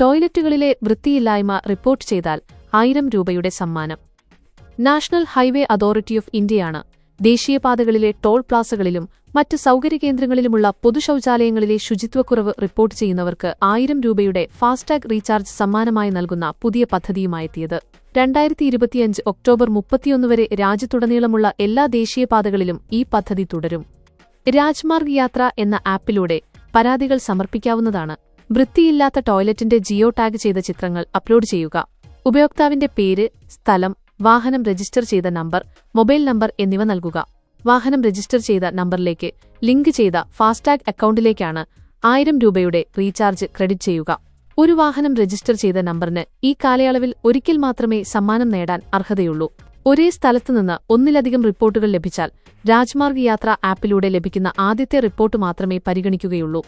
ടോയ്ലറ്റുകളിലെ വൃത്തിയില്ലായ്മ report ചെയ്താൽ ആയിരം രൂപയുടെ സമ്മാനം. നാഷണൽ ഹൈവേ അതോറിറ്റി ഓഫ് ഇന്ത്യയാണ്. ദേശീയപാതകളിലെ ടോൾ പ്ലാസകളിലും മറ്റ് സൗകര്യ കേന്ദ്രങ്ങളിലുമുള്ള പൊതുശൌചാലയങ്ങളിലെ ശുചിത്വക്കുറവ് റിപ്പോർട്ട് ചെയ്യുന്നവർക്ക് ആയിരം രൂപയുടെ ഫാസ്ടാഗ് റീചാർജ് സമ്മാനമായി നൽകുന്ന പുതിയ പദ്ധതിയുമായെത്തിയത്. രണ്ടായിരത്തി ഇരുപത്തിയഞ്ച് ഒക്ടോബർ മുപ്പത്തിയൊന്ന് വരെ രാജ്യത്തുടനീളമുള്ള എല്ലാ ദേശീയപാതകളിലും ഈ പദ്ധതി തുടരും. രാജ്മാർഗ് യാത്ര എന്ന ആപ്പിലൂടെ പരാതികൾ സമർപ്പിക്കാവുന്നതാണ്. വൃത്തിയില്ലാത്ത ടോയ്ലറ്റിന്റെ ജിയോ ടാഗ് ചെയ്ത ചിത്രങ്ങൾ അപ്ലോഡ് ചെയ്യുക. ഉപയോക്താവിന്റെ പേര് സ്ഥലം വാഹനം രജിസ്റ്റർ ചെയ്ത നമ്പർ മൊബൈൽ നമ്പർ എന്നിവ നൽകുക. വാഹനം രജിസ്റ്റർ ചെയ്ത നമ്പറിലേക്ക് ലിങ്ക് ചെയ്ത ഫാസ്ടാഗ് അക്കൗണ്ടിലേക്കാണ് ആയിരം രൂപയുടെ റീചാർജ് ക്രെഡിറ്റ് ചെയ്യുക. ഒരു വാഹനം രജിസ്റ്റർ ചെയ്ത നമ്പറിന് ഈ കാലയളവിൽ ഒരിക്കൽ മാത്രമേ സമ്മാനം നേടാൻ അർഹതയുള്ളൂ. ഒരേ സ്ഥലത്തുനിന്ന് ഒന്നിലധികം റിപ്പോർട്ടുകൾ ലഭിച്ചാൽ രാജ്മാർഗ് യാത്ര ആപ്പിലൂടെ ലഭിക്കുന്ന ആദ്യത്തെ റിപ്പോർട്ട് മാത്രമേ പരിഗണിക്കുകയുള്ളൂ.